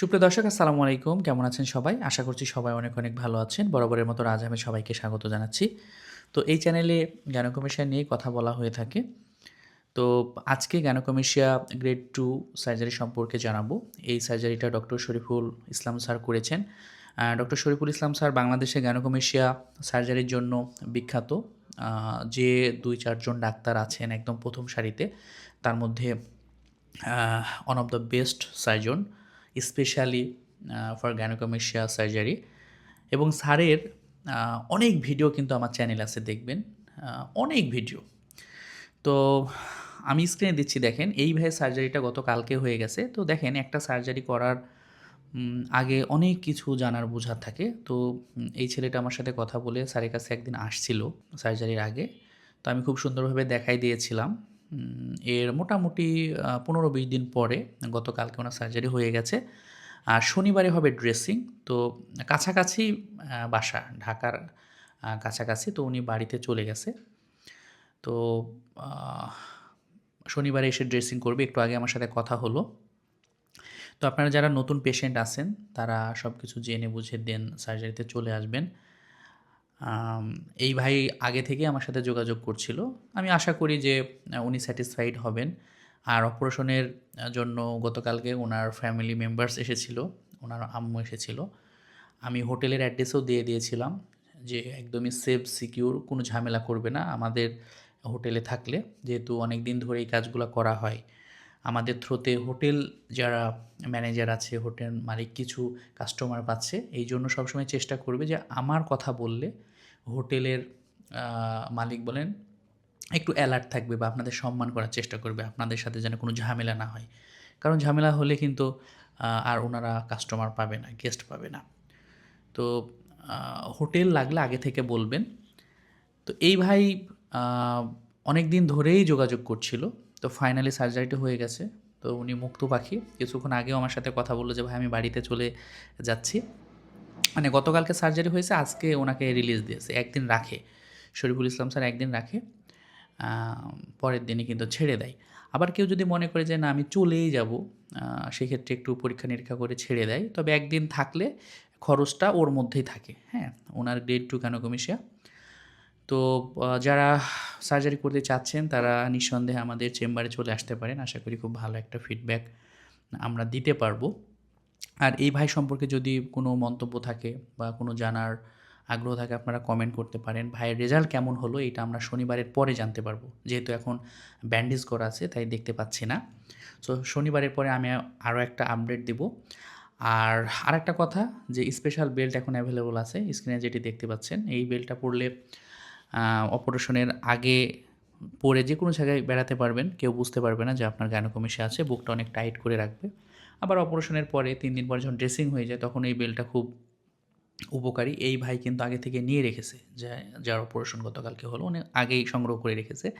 সুপ্রিয় দর্শক, আসসালামু আলাইকুম। কেমন আছেন সবাই? আশা করছি সবাই অনেক অনেক ভালো আছেন। বরাবরের মতো আজ আমি সবাইকে স্বাগত জানাচ্ছি। তো এই চ্যানেলে জ্ঞানকমিশিয়া নিয়ে কথা বলা হয়ে থাকে। তো আজকে জ্ঞানকমিশিয়া গ্রেড টু সার্জারি সম্পর্কে জানাব। এই সার্জারিটা ডক্টর শরীফুল ইসলাম স্যার করেছেন। ডক্টর শরীফুল ইসলাম স্যার বাংলাদেশে জ্ঞানকমিশিয়া সার্জারির জন্য বিখ্যাত। যে দুই চারজন ডাক্তার আছেন একদম প্রথম সারিতে, তার মধ্যে one of the best surgeon specially for gynaecomastia surgery এবং স্যারের অনেক ভিডিও কিন্তু আমার চ্যানেল আছে, দেখবেন। অনেক ভিডিও। তো আমি স্ক্রিনে দিচ্ছি, দেখেন। এই ভাই সার্জারিটা গতকালকে হয়ে গেছে। তো দেখেন, একটা সার্জারি করার আগে অনেক কিছু জানার, বোঝার থাকে। তো এই ছেলেটা আমার সাথে কথা বলে স্যারের কাছে একদিন আসছিল সার্জারির আগে। তো আমি খুব সুন্দরভাবে দেখাই দিয়েছিলাম। এর মোটামুটি পনেরো বিশ দিন পরে গতকালকে ওনার সার্জারি হয়ে গেছে। আর শনিবারে হবে ড্রেসিং তো কাছাকাছি বাসা, ঢাকার কাছাকাছি, তো উনি বাড়িতে চলে গেছে। তো শনিবারে এসে ড্রেসিং করবে, একটু আগে আমার সাথে কথা হলো। তো আপনারা যারা নতুন পেশেন্ট আছেন, তারা সব কিছু জেনে বুঝে দেন সার্জারিতে চলে আসবেন। এই ভাই আগে থেকে আমার সাথে যোগাযোগ করছিল। আমি আশা করি যে উনি স্যাটিসফাইড হবেন। আর অপারেশনের জন্য গতকালকে ওনার ফ্যামিলি মেম্বার্স এসেছিল ওনার আম্মু এসেছিল। আমি হোটেলের অ্যাড্রেসও দিয়ে দিয়েছিলাম যে, একদমই সেফ সিকিউর কোনো ঝামেলা করবে না। আমাদের হোটেলে থাকলে, যেহেতু অনেক দিন ধরে এই কাজগুলো করা হয়। আমাদের থ্রোতে হোটেল যারা ম্যানেজার আছে, হোটেল মালিক কিছু কাস্টমার পাচ্ছে, এই জন্য সবসময় চেষ্টা করবে যে আমার কথা বললে হোটেলের মালিক বলেন, একটু অ্যালার্ট থাকবে বা আপনাদের সম্মান করার চেষ্টা করবে, আপনাদের সাথে যেন কোনো ঝামেলা না হয়। কারণ ঝামেলা হলে কিন্তু আর ওনারা কাস্টমার পাবে না গেস্ট পাবে না। তো হোটেল লাগলে আগে থেকে বলবেন। তো এই ভাই অনেক দিন ধরেই যোগাযোগ করছিল, তো ফাইনালি সার্জারিটা হয়ে গেছে, তো উনি মুক্ত পাখি। কিছুক্ষণ আগেও আমার সাথে কথা বলল যে, ভাই, আমি বাড়িতে চলে যাচ্ছি। মানে গতকালকে সার্জারি হয়েছে, আজকে ওনাকে রিলিজ দিয়েছে, একদিন রাখে। শরীফুল ইসলাম স্যার একদিন রাখে পরের দিনই কিন্তু ছেড়ে দেয়। আবার কেউ যদি মনে করে যে, না, আমি চলেই যাব সেক্ষেত্রে একটু পরীক্ষা নিরীক্ষা করে ছেড়ে দেয়। তবে একদিন থাকলে খরচটা ওর মধ্যেই থাকে হ্যাঁ? ওনার গ্রেড টু ক্যানোকমিশিয়া তো যারা সার্জারি করতে চাচ্ছেন, তারা নিঃসন্দেহে আমাদের চেম্বারে চলে আসতে পারেন। আশা করি খুব ভালো একটা ফিডব্যাক আমরা দিতে পারব। আর এই ভাই সম্পর্কে যদি কোনো মন্তব্য থাকে বা কোনো জানার আগ্রহ থাকে, আপনারা কমেন্ট করতে পারেন। ভাইয়ের রেজাল্ট কেমন হলো, এটা আমরা শনিবারের পরে জানতে পারব। যেহেতু এখন ব্যান্ডেজ করা আছে, তাই দেখতে পাচ্ছি না। সো শনিবারের পরে আমি আরও একটা আপডেট দেব। আর আরেকটা কথা, যে স্পেশাল বেল্ট এখন অ্যাভেলেবল আছে স্ক্রিনে যেটি দেখতে পাচ্ছেন, এই বেল্টটা পরলে অপারেশনের আগে পরে যে কোনো জায়গায় বেড়াতে পারবেন। কেউ বুঝতে পারবে না যে আপনার গ্যানোকমিশে আছে, বুকটা অনেক টাইট করে রাখবে। আবার অপারেশনের পরে তিন দিন পরে যখন ড্রেসিং হয়ে যায়, তখন এই বেলটা খুব উপকারী। এই ভাই কিন্তু আগে থেকে নিয়ে রেখেছে, যা, যার অপারেশন গতকালকে হলো। উনি আগেই সংগ্রহ করে রেখেছে।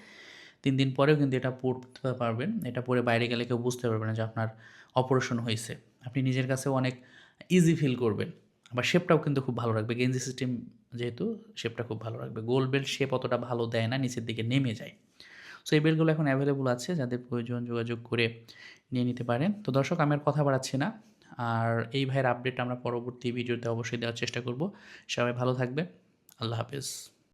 তিন দিন পরেও কিন্তু এটা পড়তে পারবেন। এটা পরে বাইরে গেলে কেউ বুঝতে পারবে না যে আপনার অপারেশন হয়েছে। আপনি নিজের কাছেও অনেক ইজি ফিল করবেন। আবার শেপটাও কিন্তু খুব ভালো রাখবে। গেঞ্জি সিস্টেম যেহেতু শেপটা খুব ভালো রাখবে। গোল বেল্ট শেপ অতটা ভালো দেয় না, নিচের দিকে নেমে যায়। সো এই বেল্টগুলো এখন অ্যাভেলেবল আছে, যাদের প্রয়োজন যোগাযোগ করে নিয়ে নিতে পারেন। তো দর্শক, আমি আর কথা বাড়াচ্ছি না। আর এই ভাইয়ের আপডেট আমরা পরবর্তী ভিডিওতে অবশ্যই দেওয়ার চেষ্টা করব। সবাই ভালো থাকবে আল্লাহ হাফেজ।